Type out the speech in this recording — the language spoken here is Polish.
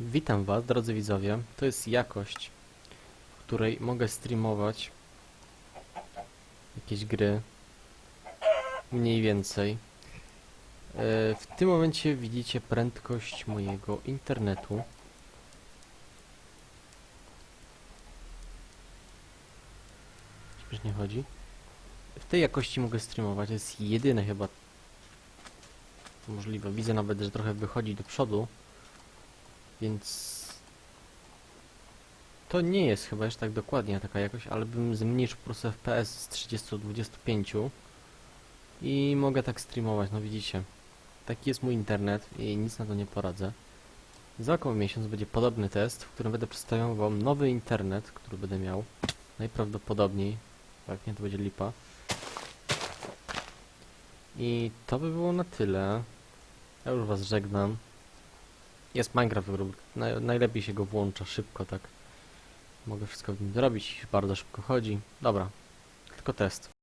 Witam Was, drodzy widzowie. To jest jakość, w której mogę streamować jakieś gry. Mniej więcej. E, W tym momencie widzicie prędkość mojego internetu. Śmiesznie chodzi. W tej jakości mogę streamować. To jest jedyne chyba możliwe. Widzę nawet, że trochę wychodzi do przodu. Więc to nie jest chyba jeszcze tak dokładnie taka jakość, ale bym zmniejszył po prostu FPS z 30 do 25 i mogę tak streamować, no widzicie. Taki jest mój internet i nic na to nie poradzę. Za około miesiąc będzie podobny test, w którym będę przedstawiał wam nowy internet, który będę miał. Najprawdopodobniej, jak nie to będzie lipa. I to by było na tyle. Ja już was żegnam. Jest Minecraft, naj, najlepiej się go włącza szybko, tak. Mogę wszystko w nim zrobić, bardzo szybko chodzi. Dobra, tylko test.